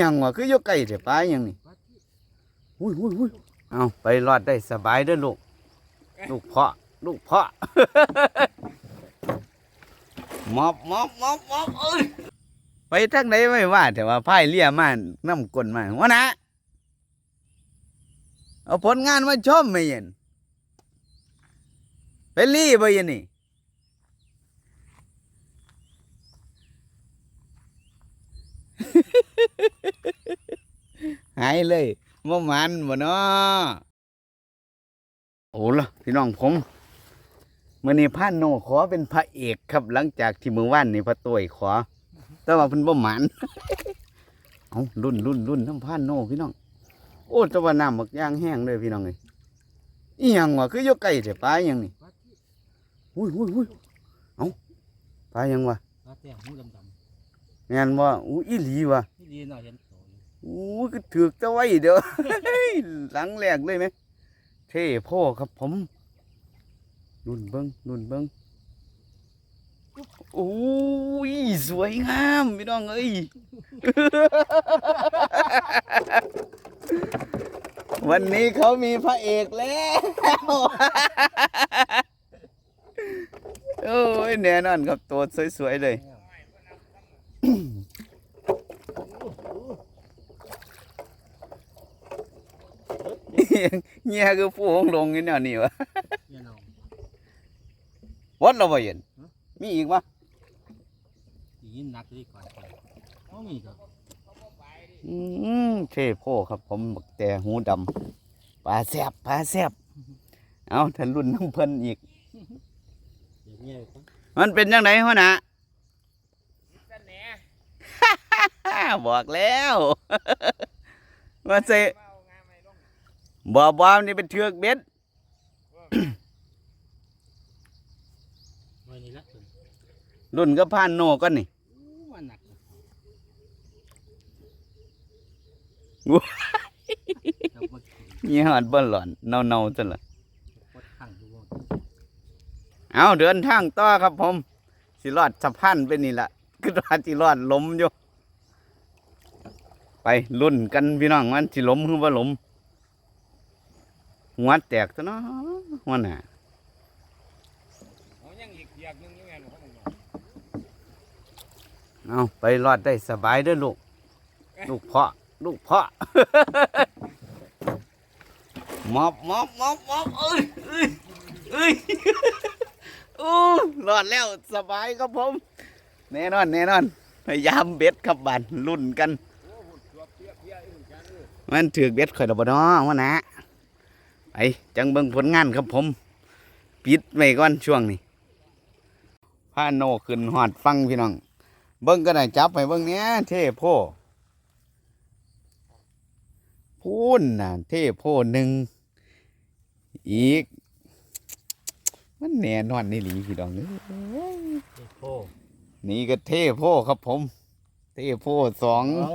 หยังวะคืออยู่ไกลแต่ปลาหยังนี่อุ้ยอุ้ยอุ้ยเอาไปรอดได้สบายเด้อลูก ลูกเพาะ ลูกเพาะมอบมอบมอบมอบเอ้ยไปทางไหนไม่ว่า แต่ว่าพายเรียมาน้ำกลนมาว่านะเอาผลงานมาชมไม่เย็นไปรีบ่เย็นนี่ หายเลยบ่มันบ่เนาะโอ้ล่ะพี่น้องผมมื่อนี้พานโนขอเป็นพระเอกครับ หลังจากที่มือว่านนี่พระตัวขอ แต่ว่าเพิ่นบ่หมันเอารุ่นรุ่นรุ่นทั้งพานโนพี่น้อง โอ้แตะวันน้ำบักย่างแห้งเลยพี่น้องเอ้ยอีหยังวะคืออยู่ไกลแต่ปลาอหยังนี่อุ้ยอุ้ยอุ้ยเอาปลาหยังวะปลาแต้มหูดำแม่นว่าอู้อีหลีวะๆนี่ดีหน่อยเห็นโต อยู่อู้ก็ถือกจะไว้เด้อหลังแรกเลยไหมเท่พ่อครับผมนุ่นเบิ้งนุ่นเบิ้งโอ้ยสวยงามพี่น้องเอ้ยวันนี้เขามีพระเอกแล้ว โอ้ยแน่นอนครับตัวสวยๆเลย เงี้ยคือผู้หงลงนี่เนี่ยนี่วะเนี่ยน้องวัดเราบ่เห็นฮะมีอีกวะดียินนักดีกว่าแกอ๋อมีก็อืมเท่โพครับ ผมบักแต่หูดำปลาแซบปลาแซบเอาถ้ารุ่นน้ำเพิ่นอีกเดี๋ยวเนี่ยก็มันเป็นยังไงหัวหนะบอกแล้ว ว่าเซ บ่บ่าวนี่เป็นเทือกเบ็ดไว้นี่ละเพิ่นรุ่นก็ผ่านโนก็นี่อู้มันหนักนะว้าเอามากินยี่ห้อเบิ่นหลอนเน่าๆจังละกดข้างดูว่าเอาเดินทางต่อครับผม สิรอดสะพานไปนี่ละคือว่าสิรอดล้มอยู่ ไปรุ่นกันพี่น้องมันสิล้มหรือว่าล้ม หัวแตกซะเนาะหัวหน้าเอายังอีกเทียกหนึงอยู่แม่นบ่ครับผมเอาไปรอดได้สบายเด้อลูก ลูกเพาะ ลูกเพาะมอบมอบมอบมอบเอ้ยเอ้ยเอ้ยอู้รอดแล้วสบายครับผม แน่นอน แน่นอน พยายามเบ็ดครับบันรุ่นกัน มันถือเบ็ดข่อยดอกบ่น้อวะนะ ไปจังเบิ่งผลงานครับผม ปิดไว้ก่อนช่วงนี้พาโนขึ้นหอดฟังพี่น้อง เบิ่งก็ได้จับไปเบิ่งเนี้ยเท่โพพูนน่ะ เท่โพหนึ่งอีก มันแน่นอนนี่หลีพี่น้องเอ้ยเด็กโพนี่ก็เท่โพครับผม เท่โพสองเอา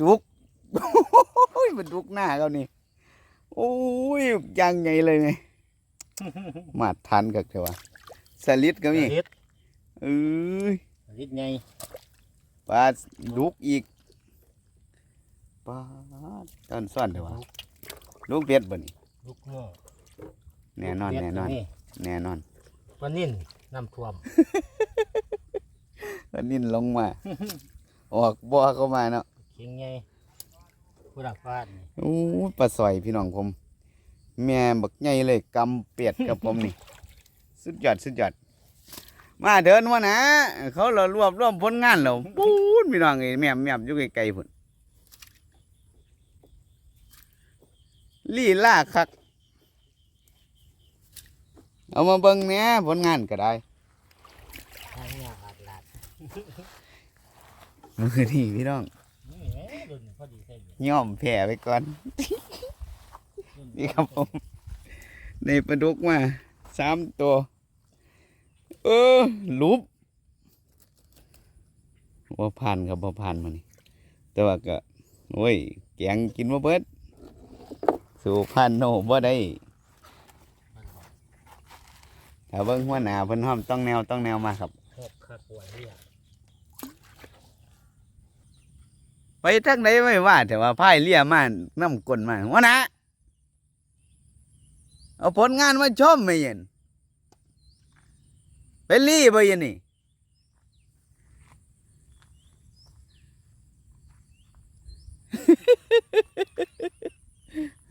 ดุกโอ้ยมันดุกหน้าเขานี่ โอ้ยยังไงเลยไงมาทันกับเถอะวะสลิดก็มีเฮ็ดเอ้ยเฮ็ดไงปลาดุกอีกปลาตอนซ่อนเถอะวะลูกเบ็ดบ่นี่ลูกโม่แน่นอนแน่นอนแน่นอนปลานิ่นน้ำท่วมอันนี้ลงมา ออกบ่อเข้ามาเนาะเขียงไง ผู้ดักฟาดนี่โอ้ยปลาสอยพี่น้องผม แม่บักใหญ่เลยกำเป็ดกับผมนี่ สุดยอดสุดยอด มาเดินวะนะ เขาเรารวบรวมผลงานเราปูนพี่น้องเอ้ยแม่มแม่มอยู่ไกลๆพุ่นลี่ล่าคัก เอามาเบิ่งแหน่ผลงานก็ได้ ทางเนี่ยอาดลาดมือนี่พี่น้อง นี่แหละรุ่นพอดีใส่เล ย่อมแผ่ไปก่อน นี่ครับผมในปลาดุกมาสามตัว เออลุบว่าผ่านครับว่าผ่านมานี่แต่ว่าก็โอ้ยแกงกินมาเบิดสู่ผ่านโนบ่ได้ถ้าเบิ่งหัวหนาเพิ่นห้อมต้องแนวต้องแนวมาครับครบคักป่วยเรียก ไปทางไหนไม่ว่า แต่ว่าพายเรียมานน้ำกลนมาว่านะเอาผลงานมาชมไม่เย็นไปรีไปยันนี่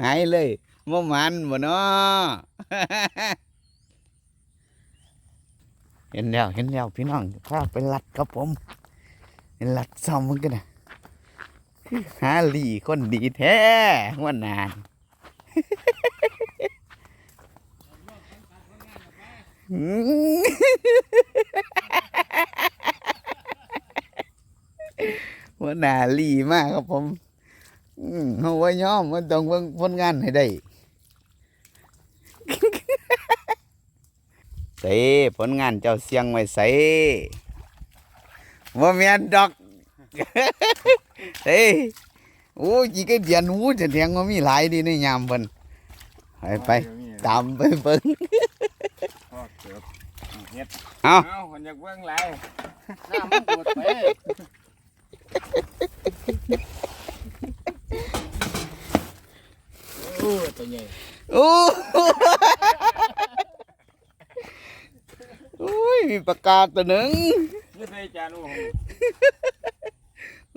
หายเลยบ่มันบ่เนาะเห็นแล้วเห็นแล้วพี่น้องพาไปลัดครับผมเห็นลัดซ่อมมันกันนะ คือหาหลีคนดีแท้ว่านานอืมว่านาลีมากครับผมเขาว่ายอมมันต้องเบิ่งผลงานให้ได้ใส่ผลงานเจ้าเสียงไว้ใส่ว่าแม่นดอก เฮ้ยโอ้ยกี่ก็เดียนหูจะเถียงว่ามีหลายดีในยามเพิ่นไปไปตามไปเบิ่งพ่อเกือบเฮ็ดเอาเอ้าคนอยากเบิ่งไรหน้ามันปวดไปโอ้ตัวใหญ่โอ้โอ้ยมีปากกาตัวหนึ่งนี่ใส่จานโอ้โห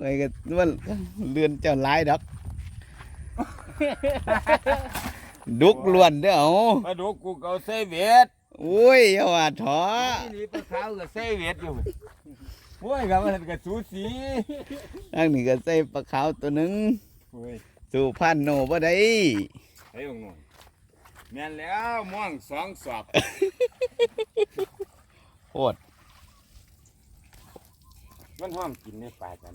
ไอ้ก็มันเรือนเจ้าหลายดอก ดุกล้วนเด้อเอามาดูกูเกาเซเวตโอ้ยอย่าว่าถอที่นี่ปลาขาวกับเซเวตอยู่โอ้ยครับมันกับสูสีทางนี้ก็ใส่ปลาขาวตัวหนึ่งโอ้ยสู่พันโนบ่ได้ไอ้องค์หน่อยแม่นแล้วม่วงสองสอบโคตร มันห้อมกินในป่ากัน